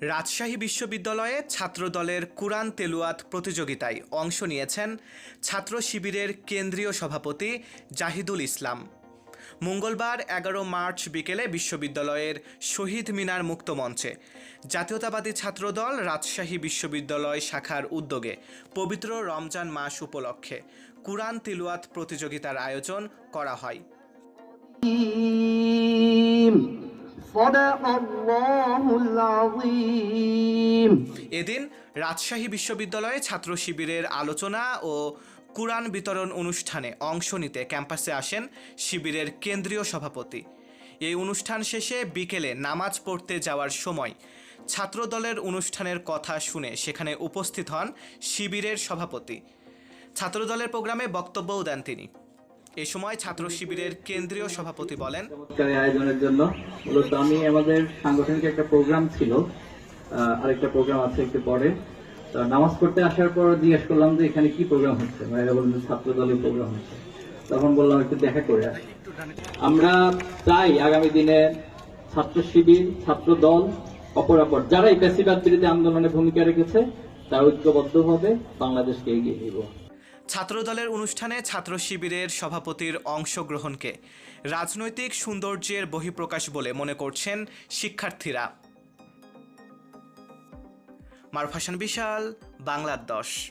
রাজশাহী বিশ্ববিদ্যালয়ে ছাত্রদলের কুরআন তেলুয়াত প্রতিযোগিতায় অংশ নিয়েছেন ছাত্র শিবিরের কেন্দ্রীয় সভাপতি জাহিদুল ইসলাম। মঙ্গলবার এগারো মার্চ বিকেলে বিশ্ববিদ্যালয়ের শহীদ মিনার মুক্ত মঞ্চে জাতীয়তাবাদী ছাত্রদল রাজশাহী বিশ্ববিদ্যালয় শাখার উদ্যোগে পবিত্র রমজান মাস উপলক্ষে কুরআন তিলুয়াত প্রতিযোগিতার আয়োজন করা হয়। এদিন রাজশাহী বিশ্ববিদ্যালয়ে ছাত্র শিবিরের আলোচনা ও কুরআন বিতরণ অনুষ্ঠানে অংশ নিতে ক্যাম্পাসে আসেন শিবিরের কেন্দ্রীয় সভাপতি। এই অনুষ্ঠান শেষে বিকেলে নামাজ পড়তে যাওয়ার সময় ছাত্রদলের অনুষ্ঠানের কথা শুনে সেখানে উপস্থিত হন শিবিরের সভাপতি। ছাত্রদলের প্রোগ্রামে বক্তব্যও দেন তিনি। এ সময় ছাত্র শিবিরের কেন্দ্রীয় সভাপতি বলেন আয়োজনের জন্য। মূলত আমি আমাদের সাংগঠনিক একটা প্রোগ্রাম ছিল আরেকটা প্রোগ্রাম আছে একটু পরে। নামাজ পড়তে আসার পর জিজ্ঞেস করলাম যে এখানে কি প্রোগ্রাম হচ্ছে? ছাত্র দলের প্রোগ্রাম হচ্ছে। তখন বললাম, একটু দেখা করে আসি। আমরা চাই আগামী দিনে ছাত্র শিবির, ছাত্র দল অপরাপর যারা এই পেশিবাদ বিরোধী আন্দোলনে ভূমিকা রেখেছে, তারা ঐক্যবদ্ধভাবে বাংলাদেশকে এগিয়ে নিব। ছাত্রদলের অনুষ্ঠানে ছাত্র শিবিরের সভাপতির অংশগ্রহণকে রাজনৈতিক সৌন্দর্যের বহিঃপ্রকাশ বলে মনে করছেন শিক্ষার্থীরা। মারফাসান বিশাল, বাংলার দশ।